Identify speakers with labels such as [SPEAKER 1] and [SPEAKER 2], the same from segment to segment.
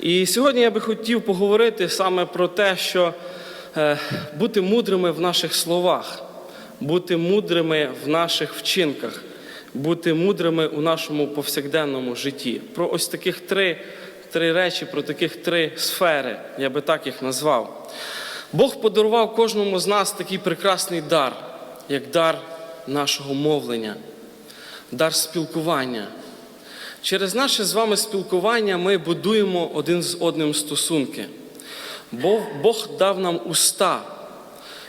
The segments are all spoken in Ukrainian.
[SPEAKER 1] І сьогодні я би хотів поговорити саме про те, що е, бути мудрими в наших словах, бути мудрими в наших вчинках, бути мудрими у нашому повсякденному житті. Про ось таких три, три речі, про таких три сфери, я би так їх назвав. Бог подарував кожному з нас такий прекрасний дар, як дар нашого мовлення, дар спілкування. Через наше з вами спілкування ми будуємо один з одним стосунки. Бог, Бог дав нам уста.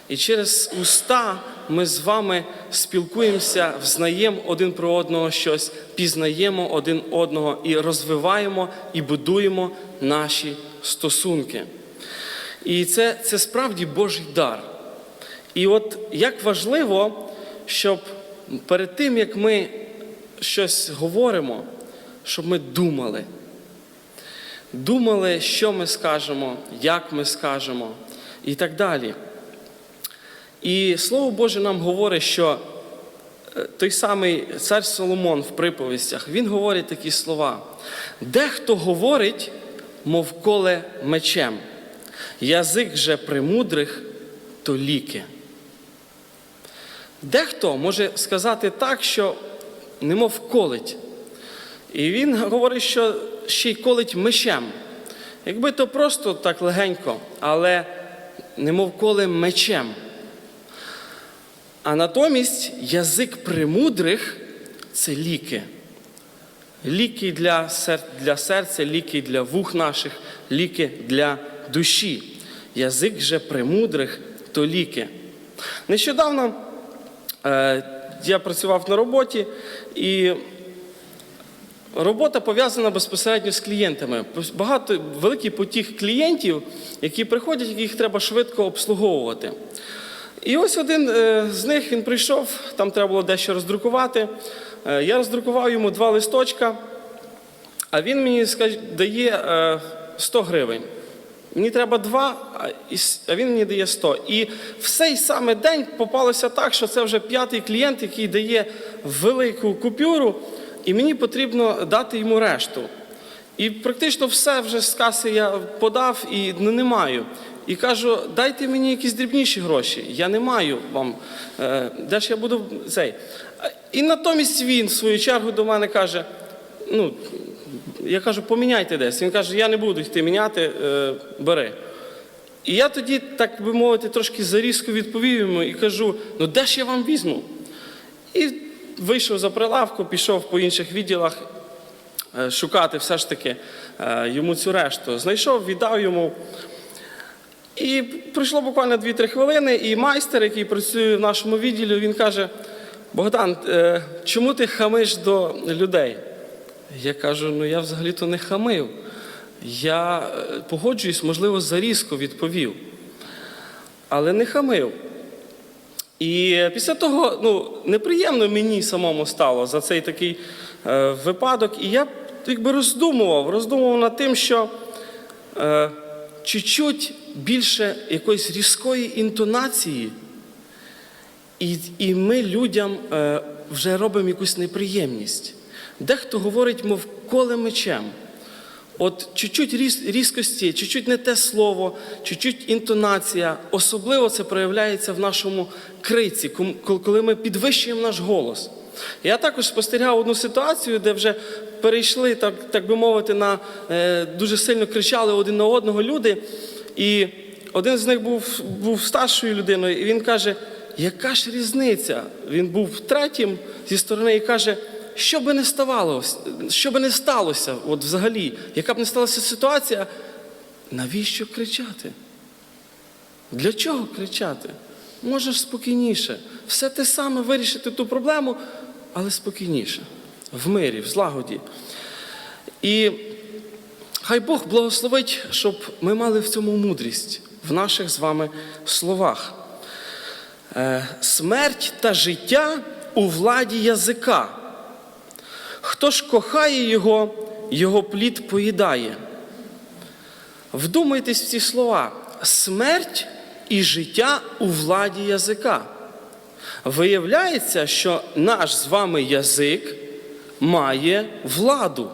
[SPEAKER 1] І через уста ми з вами спілкуємося, взнаємо один про одного щось, пізнаємо один одного і розвиваємо і будуємо наші стосунки. І це, це справді Божий дар. І от як важливо, щоб перед тим, як ми щось говоримо, щоб ми думали. Думали, що ми скажемо, як ми скажемо і так далі. І Слово Боже нам говорить, що е, той самий цар Соломон в приповістях, він говорить такі слова. Дехто говорить, мов коле мечем, язик же примудрих, то ліки. Дехто може сказати так, що немов колить. І він говорить, що ще й колить мечем. Якби то просто так легенько, але немов коли мечем. А натомість язик примудрих це ліки. Ліки для, сер... для серця, ліки для вух наших, ліки для душі. Язик же примудрих то ліки. Нещодавно е, я працював на роботі і Робота пов'язана безпосередньо з клієнтами. Багато великий потік клієнтів, які приходять, яких треба швидко обслуговувати. І ось один е, з них він прийшов, там треба було дещо роздрукувати. Е, Я роздрукував йому два листочка, а він мені дає е, 100 гривень. Мені треба два, а він мені дає 100. І в цей самий день попалося так, що це вже п'ятий клієнт, який дає велику купюру, і мені потрібно дати йому решту. І практично все вже з каси я подав і не маю. І кажу, дайте мені якісь дрібніші гроші. Я не маю вам. Е, де ж я буду цей? І натомість він, в свою чергу, до мене каже: ну, я кажу, поміняйте десь. Він каже, я не буду йти міняти, е, бери. І я тоді, так би мовити, трошки зарізко відповів йому і кажу: ну де ж я вам візьму? І вийшов за прилавку, пішов по інших відділах е, шукати все ж таки е, йому цю решту. Знайшов, віддав йому. І пройшло буквально 2-3 хвилини, і майстер, який працює в нашому відділі, він каже: Богдан, е, чому ти хамиш до людей? Я кажу: ну я взагалі-то не хамив. Я погоджуюсь, можливо, зарізко відповів, але не хамив. І після того ну, неприємно мені самому стало за цей такий е, випадок. І я якби роздумував, роздумував над тим, що е, чуть-чуть більше якоїсь різкої інтонації, і, і ми людям е, вже робимо якусь неприємність. Дехто говорить, мов коле мечем. От чуть-чуть різкості, чуть-чуть не те слово, чуть-чуть інтонація. Особливо це проявляється в нашому криці, коли ми підвищуємо наш голос. Я також спостерігав одну ситуацію, де вже перейшли, так, так би мовити, на е, дуже сильно кричали один на одного люди. І один з них був, був старшою людиною, і він каже: яка ж різниця? Він був третім зі сторони і каже, що би не ставалося, що би не сталося, от взагалі, яка б не сталася ситуація, навіщо кричати? Для чого кричати? Можеш спокійніше. Все те саме вирішити ту проблему, але спокійніше, в мирі, в злагоді. І хай Бог благословить, щоб ми мали в цьому мудрість в наших з вами словах. Е, Смерть та життя у владі язика. Хто ж кохає його, його плід поїдає. Вдумайтесь в ці слова. Смерть і життя у владі язика. Виявляється, що наш з вами язик має владу.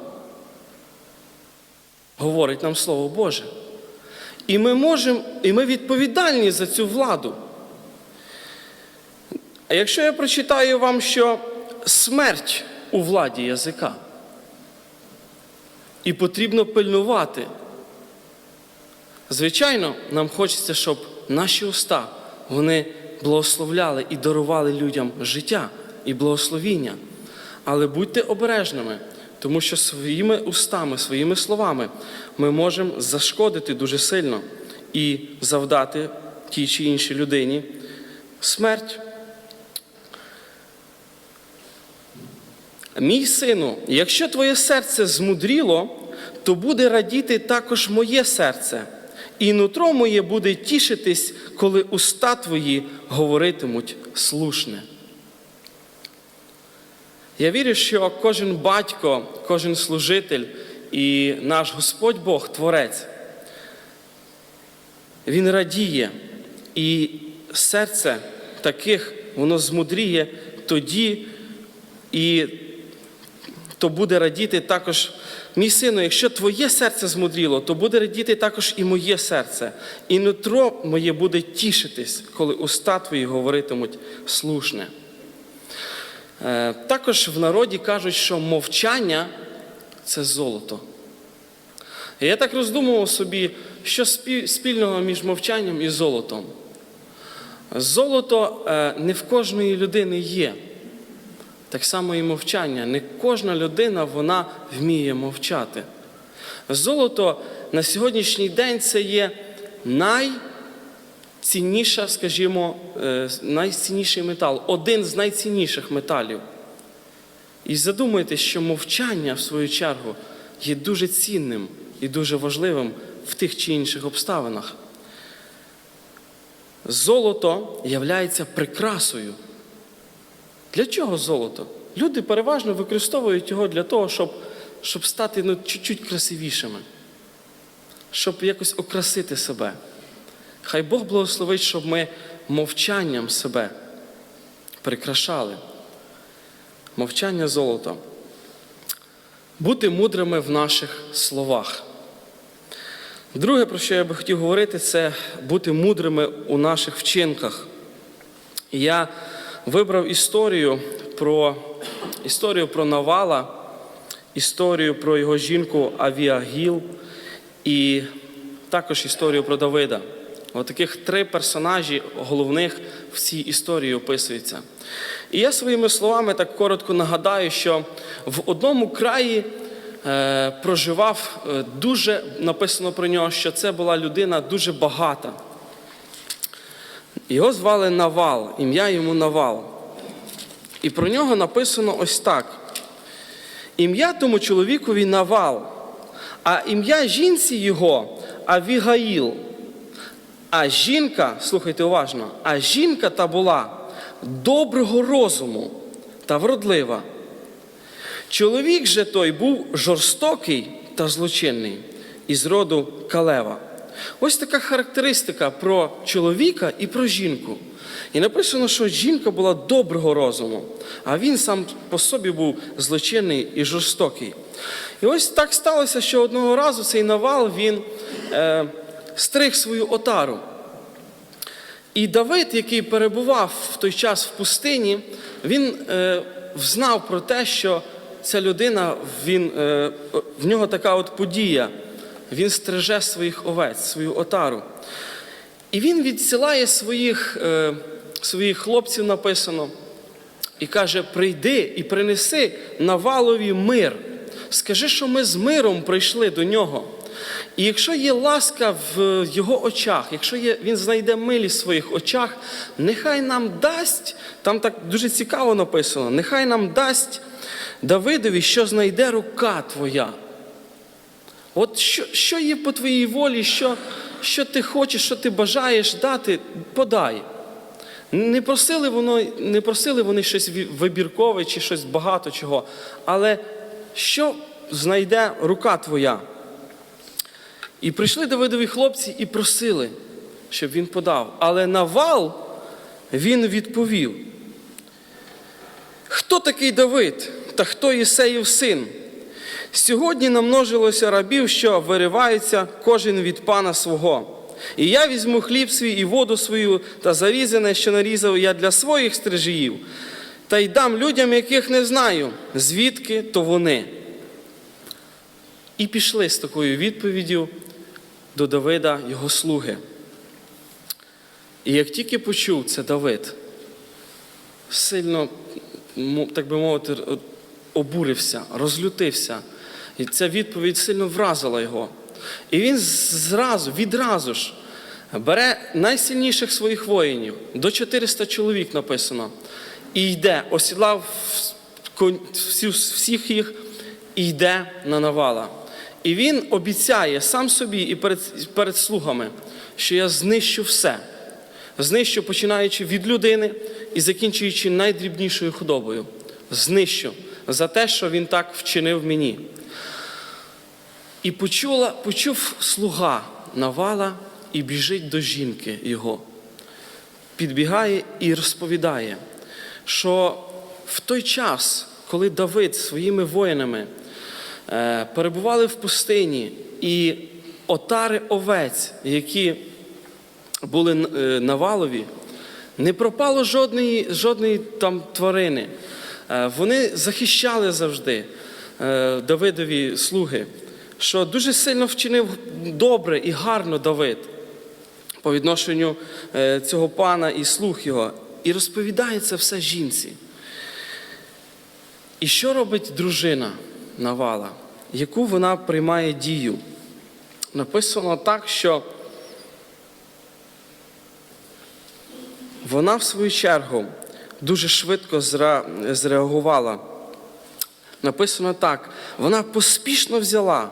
[SPEAKER 1] говорить нам Слово Боже. І ми можемо, і ми відповідальні за цю владу. А якщо я прочитаю вам, що смерть у владі язика, і потрібно пильнувати, звичайно, нам хочеться, щоб наші уста вони благословляли і дарували людям життя і благословіння. Але будьте обережними, тому що своїми устами, своїми словами ми можемо зашкодити дуже сильно і завдати тій чи іншій людині смерть. Мій сину, якщо твоє серце змудріло, то буде радіти також моє серце, і нутро моє буде тішитись, коли уста твої говоритимуть слушне. Я вірю, що кожен батько, кожен служитель і наш Господь Бог, Творець, Він радіє, і серце таких воно змудріє тоді, і то буде радіти також, мій сину, якщо твоє серце змудріло, то буде радіти також і моє серце, і нутро моє буде тішитись, коли уста твої говоритимуть слушне. Е, Також в народі кажуть, що мовчання це золото. Я так роздумував собі, що спільного між мовчанням і золотом. Золото е, не в кожної людини є. Так само і мовчання. Не кожна людина вона вміє мовчати. Золото на сьогоднішній день це є найцінніша, скажімо, е, найцінніший метал, один з найцінніших металів. І задумайтесь, що мовчання, в свою чергу, є дуже цінним і дуже важливим в тих чи інших обставинах. Золото являється прикрасою. Для чого золото? Люди переважно використовують його для того, щоб, щоб стати ну, чуть-чуть красивішими, щоб якось окрасити себе. Хай Бог благословить, щоб ми мовчанням себе прикрашали. Мовчання золото. Бути мудрими в наших словах. Друге, про що я би хотів говорити, це бути мудрими у наших вчинках. І я вибрав історію про, історію про Навала, історію про його жінку Авіагіл і також історію про Давида. Отаких три персонажі головних в цій історії описуються. І я своїми словами так коротко нагадаю, що в одному краї е, проживав е, дуже написано про нього, що це була людина дуже багата. Його звали Навал, ім'я йому Навал. І про нього написано ось так: ім'я тому чоловікові Навал, а ім'я жінці його Авігаїл. А жінка, слухайте уважно, а жінка та була доброго розуму та вродлива. Чоловік же той був жорстокий та злочинний із роду Калева. Ось така характеристика про чоловіка і про жінку. І написано, що жінка була доброго розуму, а він сам по собі був злочинний і жорстокий. І ось так сталося, що одного разу цей навал він е, стриг свою отару. І Давид, який перебував в той час в пустині, він е, знав про те, що ця людина, він, е, в нього така от подія. Він стриже своїх овець, свою отару. І він відсилає своїх, е, своїх хлопців, написано, і каже: прийди і принеси Навалові мир. Скажи, що ми з миром прийшли до нього. І якщо є ласка в його очах, якщо є, він знайде милість в своїх очах, нехай нам дасть, там так дуже цікаво написано, нехай нам дасть Давидові, що знайде рука твоя. От що, що є по твоїй волі, що, що ти хочеш, що ти бажаєш дати, подай. Не просили, воно, не просили вони щось вибіркове чи щось багато чого, але що знайде рука твоя? І прийшли Давидові хлопці і просили, щоб він подав. Але Навал він відповів: Хто такий Давид та хто Єсеїв син? Сьогодні намножилося рабів, що вириваються кожен від пана свого. І я візьму хліб свій і воду свою та зарізане, що нарізав я для своїх стрижіїв, та й дам людям, яких не знаю, звідки то вони. І пішли з такою відповіддю до Давида його слуги. І як тільки почув це Давид, сильно, так би мовити, обурився, розлютився. І ця відповідь сильно вразила його. І він зразу, відразу ж бере найсильніших своїх воїнів, до 400 чоловік написано, і йде, осідлав всіх їх і йде на навала. І він обіцяє сам собі і перед, перед слугами, що я знищу все. Знищу, починаючи від людини і закінчуючи найдрібнішою худобою. Знищу за те, що він так вчинив мені. І почула, почув слуга Навала і біжить до жінки його. Підбігає і розповідає, що в той час, коли Давид своїми воїнами е, перебували в пустині, і отари овець, які були е, на валові, не пропало жодної, жодної там тварини. Е, Вони захищали завжди е, Давидові слуги, що дуже сильно вчинив добре і гарно Давид по відношенню е, цього пана і слуг його. І розповідає це все жінці. І що робить дружина Навала? Яку вона приймає дію? Написано так, що Вона, в свою чергу, дуже швидко зреагувала. Написано так: вона поспішно взяла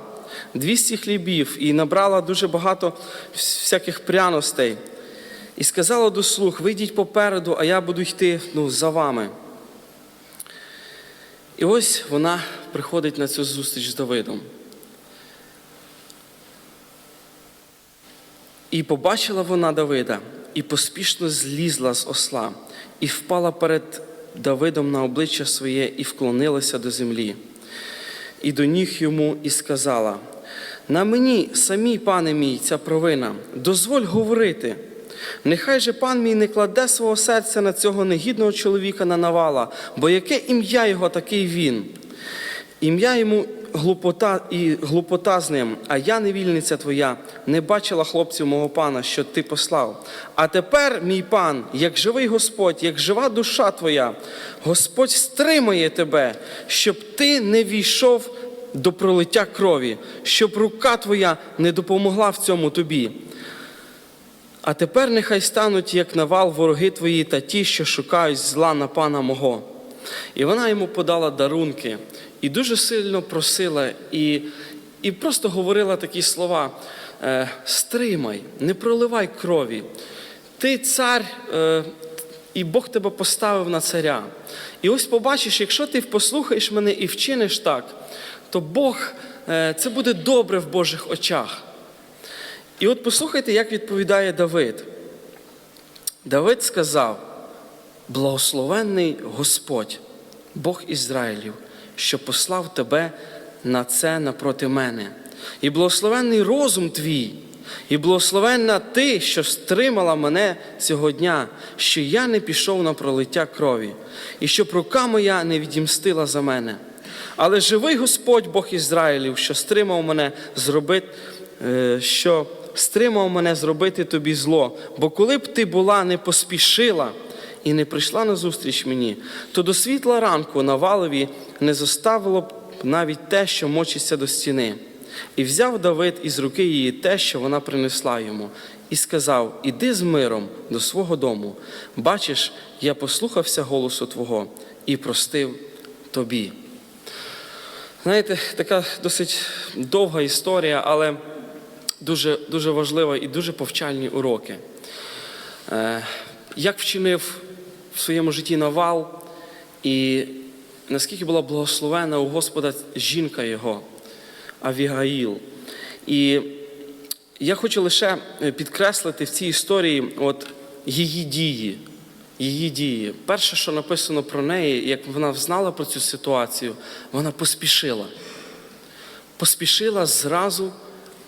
[SPEAKER 1] 200 хлібів і набрала дуже багато всяких пряностей. І сказала до слуг: вийдіть попереду, а я буду йти ну, за вами. І ось вона приходить на цю зустріч з Давидом. І побачила вона Давида, і поспішно злізла з осла, і впала перед Давидом на обличчя своє, і вклонилася до землі. І до ніг йому і сказала: На мені, самій, пане мій, ця провина, дозволь говорити. Нехай же пан мій не кладе свого серця на цього негідного чоловіка на навала, бо яке ім'я його такий він? Ім'я йому глупота і глупота з ним, а я, невільниця твоя, не бачила хлопців мого пана, що ти послав. А тепер, мій пан, як живий Господь, як жива душа твоя, Господь стримає тебе, щоб ти не війшов до пролиття крові, щоб рука твоя не допомогла в цьому тобі. А тепер нехай стануть, як навал, вороги твої та ті, що шукають зла на пана мого. І вона йому подала дарунки і дуже сильно просила, і, і просто говорила такі слова: е, стримай, не проливай крові. Ти цар, е, і Бог тебе поставив на царя. І ось побачиш, якщо ти послухаєш мене і вчиниш так, то Бог е, це буде добре в Божих очах. І от послухайте, як відповідає Давид. Давид сказав: Благословенний Господь, Бог Ізраїлів, що послав тебе на це напроти мене, і благословенний розум твій, і благословенна ти, що стримала мене цього дня, що я не пішов на пролиття крові, і щоб рука моя не відімстила за мене. Але живий Господь Бог Ізраїлів, що стримав мене зробити, е, що стримав мене зробити тобі зло. Бо коли б ти була не поспішила і не прийшла на зустріч мені, то до світла ранку на валові не заставило б навіть те, що мочиться до стіни. І взяв Давид із руки її те, що вона принесла йому, і сказав: Іди з миром до свого дому. Бачиш, я послухався голосу Твого і простив тобі. Знаєте, така досить довга історія, але дуже, дуже важлива і дуже повчальні уроки. Е, Як вчинив своєму житті Навал, і наскільки була благословена у Господа жінка його, Авігаїл. І я хочу лише підкреслити в цій історії от її дії. Її дії. Перше, що написано про неї, як вона знала про цю ситуацію, вона поспішила. поспішила зразу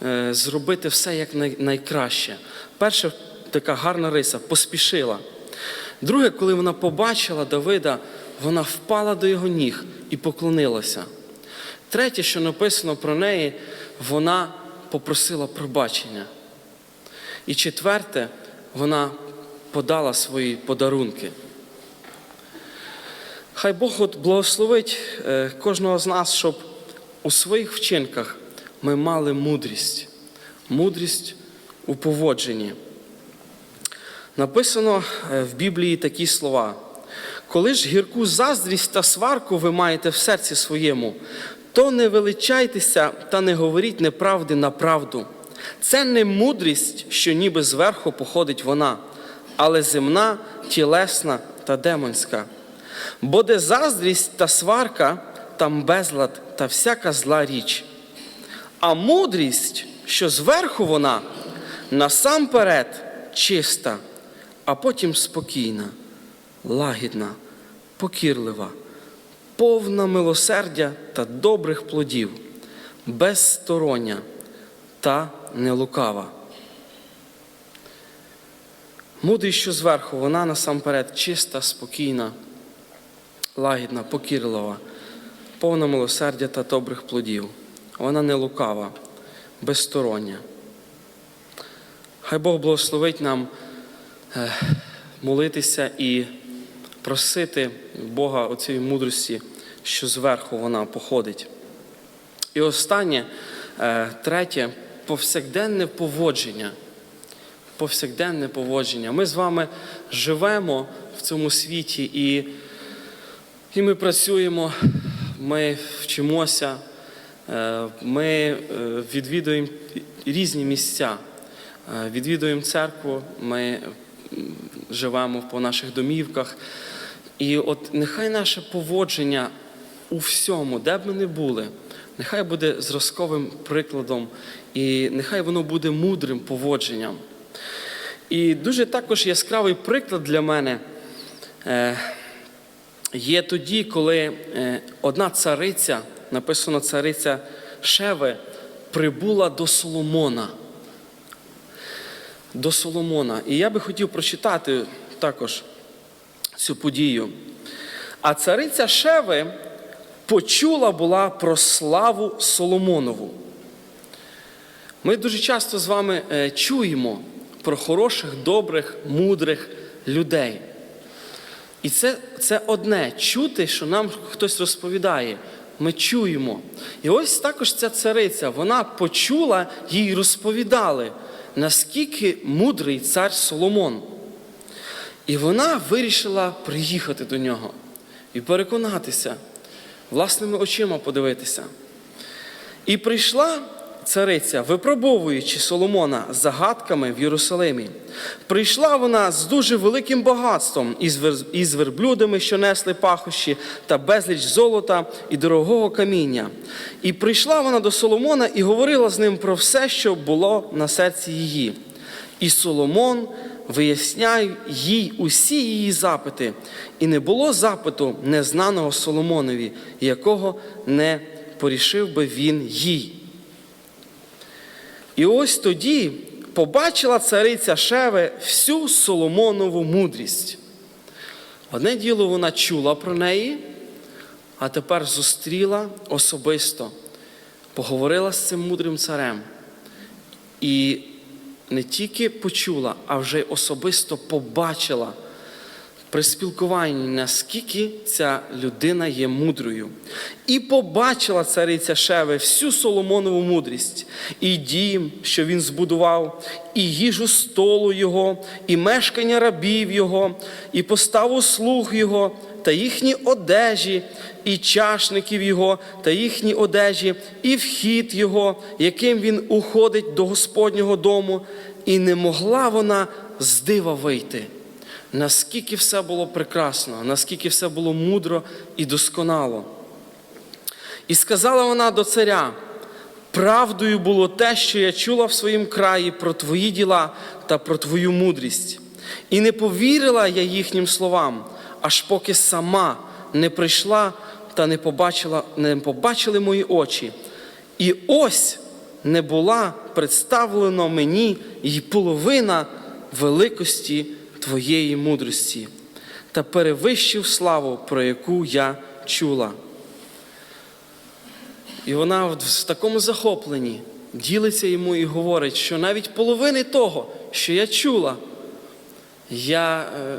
[SPEAKER 1] е, зробити все як най- найкраще. Перша така гарна риса поспішила. Друге, коли вона побачила Давида, вона впала до його ніг і поклонилася. Третє, що написано про неї, вона попросила пробачення. І четверте, вона подала свої подарунки. Хай Бог от благословить е, кожного з нас, щоб у своїх вчинках ми мали мудрість, мудрість у поводженні. Написано е, в Біблії такі слова: коли ж гірку заздрість та сварку ви маєте в серці своєму, то не величайтеся та не говоріть неправди на правду. Це не мудрість, що ніби зверху походить вона, але земна, тілесна та демонська. Бо де заздрість та сварка, там безлад та всяка зла річ. А мудрість, що зверху вона, насамперед чиста, а потім спокійна, лагідна, покірлива, повна милосердя та добрих плодів, безстороння та нелукава. Мудрість, що зверху, вона насамперед чиста, спокійна, лагідна, покірлива, повна милосердя та добрих плодів. Вона не лукава, безстороння. Хай Бог благословить нам молитися і просити Бога оцієї мудрості, що зверху вона походить. І останнє, е, третє, повсякденне поводження. Повсякденне поводження. Ми з вами живемо в цьому світі і, і ми працюємо, ми вчимося, е, ми е, відвідуємо різні місця. Е, Відвідуємо церкву, ми живемо по наших домівках. І от нехай наше поводження у всьому, де б ми не були, нехай буде зразковим прикладом, і нехай воно буде мудрим поводженням. І дуже також яскравий приклад для мене е, є тоді, коли е, одна цариця, написано цариця Шеви, прибула до Соломона. До Соломона. І я би хотів прочитати також цю подію. А цариця Шеви почула була про славу Соломонову. Ми дуже часто з вами е, чуємо про хороших, добрих, мудрих людей. І це, це одне чути, що нам хтось розповідає. Ми чуємо. І ось також ця цариця, вона почула, їй розповідали, наскільки мудрий цар Соломон. І вона вирішила приїхати до нього і переконатися, власними очима подивитися. І прийшла цариця, випробовуючи Соломона загадками в Єрусалимі. Прийшла вона з дуже великим багатством із вер- верблюдами, що несли пахощі, та безліч золота і дорогого каміння. І прийшла вона до Соломона і говорила з ним про все, що було на серці її. І Соломон виясняв їй усі її запити, і не було запиту незнаного Соломонові, якого не порішив би він їй. І ось тоді побачила цариця Шеве всю Соломонову мудрість. Одне діло вона чула про неї, а тепер зустріла особисто, поговорила з цим мудрим царем. І не тільки почула, а вже й особисто побачила при спілкуванні, наскільки ця людина є мудрою. І побачила цариця Шеви всю Соломонову мудрість, і дім, що він збудував, і їжу столу його, і мешкання рабів його, і поставу слуг його, та їхні одежі, і чашників його, та їхні одежі, і вхід його, яким він уходить до Господнього дому, і не могла вона з дива вийти. Наскільки все було прекрасно, наскільки все було мудро і досконало. І сказала вона до царя: правдою було те, що я чула в своїм краї про твої діла та про твою мудрість. І не повірила я їхнім словам, аж поки сама не прийшла та не побачила, не побачили мої очі, І ось не була представлена мені й половина великості твоєї мудрості, та перевищив славу, про яку я чула. І вона в такому захопленні ділиться йому і говорить, що навіть половини того, що я чула, я е,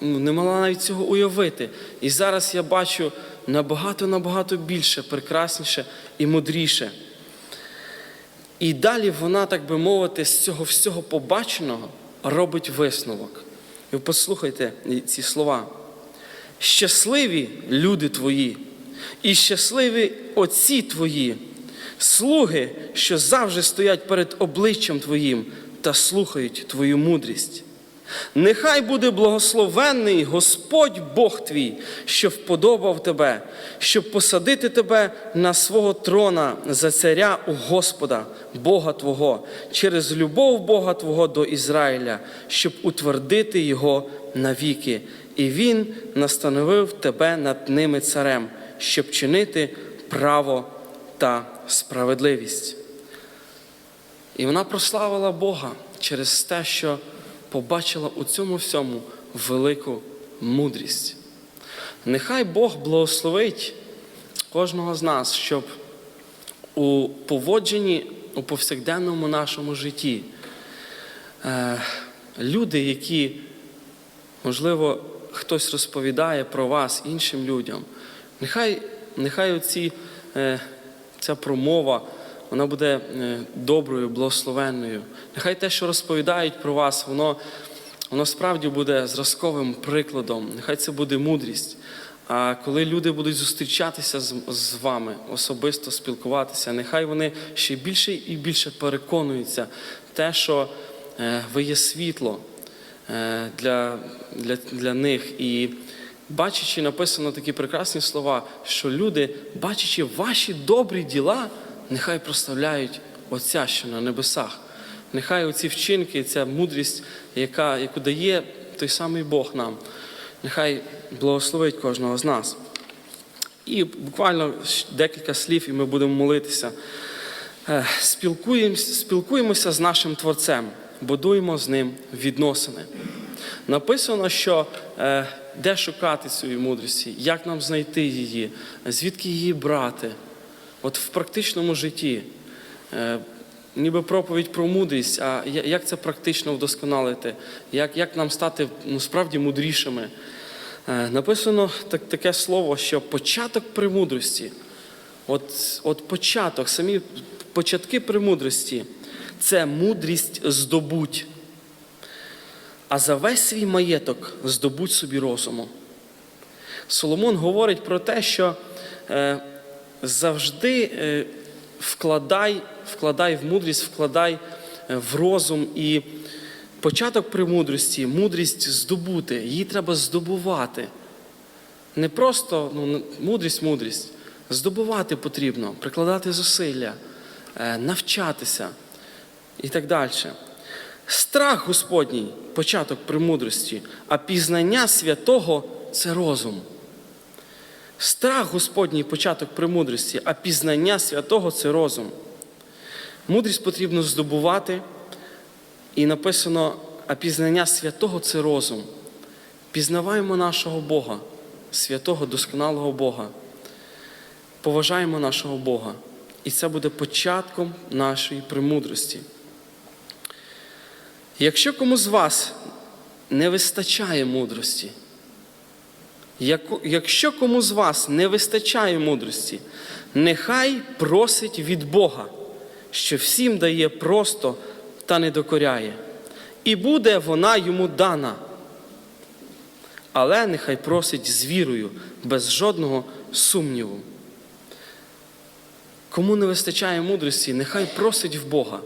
[SPEAKER 1] не могла навіть цього уявити. І зараз я бачу набагато-набагато більше, прекрасніше і мудріше. І далі вона, так би мовити, з цього всього побаченого робить висновок. І послухайте ці слова. Щасливі люди твої, і щасливі отці твої, слуги, що завжди стоять перед обличчям Твоїм та слухають Твою мудрість. Нехай буде благословенний Господь Бог твій, що вподобав тебе, щоб посадити тебе на свого трона за царя у Господа, Бога Твого, через любов Бога Твого до Ізраїля, щоб утвердити його навіки. І Він настановив тебе над ними царем, щоб чинити право та справедливість. І вона прославила Бога через те, що побачила у цьому всьому велику мудрість. Нехай Бог благословить кожного з нас, щоб у поводженні у повсякденному нашому житті е, люди, які, можливо, хтось розповідає про вас іншим людям, нехай, нехай оці, е, ця промова вона буде е, доброю, благословенною. Нехай те, що розповідають про вас, воно, воно справді буде зразковим прикладом. Нехай це буде мудрість. А коли люди будуть зустрічатися з, з вами, особисто спілкуватися, нехай вони ще більше і більше переконуються те, що е, ви є світло е, для, для, для них. І бачачи, написано такі прекрасні слова, що люди, бачачи ваші добрі діла, нехай прославляють Отця, що на небесах. Нехай оці вчинки, ця мудрість, яка, яку дає той самий Бог нам, нехай благословить кожного з нас. І буквально декілька слів, і ми будемо молитися. Е, Спілкуємося, спілкуємося з нашим Творцем, будуємо з ним відносини. Написано, що е, де шукати цієї мудрості, як нам знайти її, звідки її брати. От в практичному житті, е, ніби проповідь про мудрість, а як це практично вдосконалити, як, як нам стати ну, справді мудрішими. Е, Написано так, таке слово, що початок премудрості, от, от початок, самі початки премудрості це мудрість здобуть. А за весь свій маєток здобудь собі розуму. Соломон говорить про те, що е, завжди е, вкладай, вкладай в мудрість, вкладай е, в розум і початок премудрості, мудрість здобути, її треба здобувати. Не просто ну, мудрість, мудрість. Здобувати потрібно, прикладати зусилля, е, навчатися і так далі. Страх Господній початок премудрості, а пізнання святого це розум. Страх Господній початок премудрості, а пізнання святого це розум. Мудрість потрібно здобувати, і написано, а пізнання святого це розум. Пізнаваємо нашого Бога, святого, досконалого Бога. Поважаємо нашого Бога. І це буде початком нашої премудрості. Якщо кому з вас не вистачає мудрості, якщо кому з вас не вистачає мудрості, нехай просить від Бога, що всім дає просто та не докоряє, і буде вона йому дана. Але нехай просить з вірою, без жодного сумніву. Кому не вистачає мудрості, нехай просить в Бога.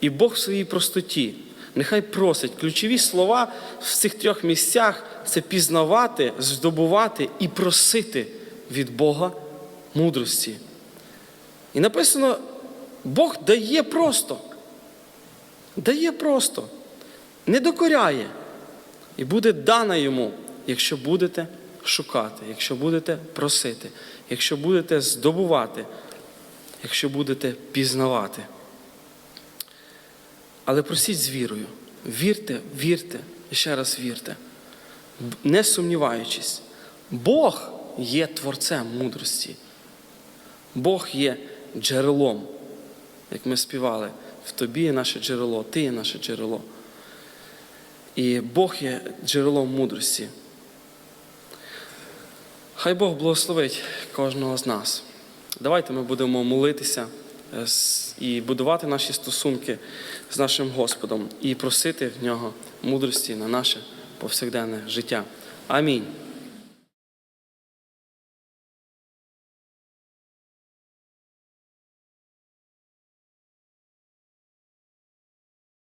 [SPEAKER 1] І Бог в своїй простоті, нехай просить. Ключові слова в цих трьох місцях це пізнавати, здобувати і просити від Бога мудрості. І написано, Бог дає просто. Дає просто, не докоряє. І буде дана йому, якщо будете шукати, якщо будете просити, якщо будете здобувати. якщо будете пізнавати. Але просіть з вірою. Вірте, вірте ще раз вірте, не сумніваючись. Бог є творцем мудрості. Бог є джерелом, як ми співали. В тобі є наше джерело, ти є наше джерело. І Бог є джерелом мудрості. Хай Бог благословить кожного з нас. Давайте ми будемо молитися е, і будувати наші стосунки з нашим Господом і просити в нього мудрості на наше повсякденне життя. Амінь.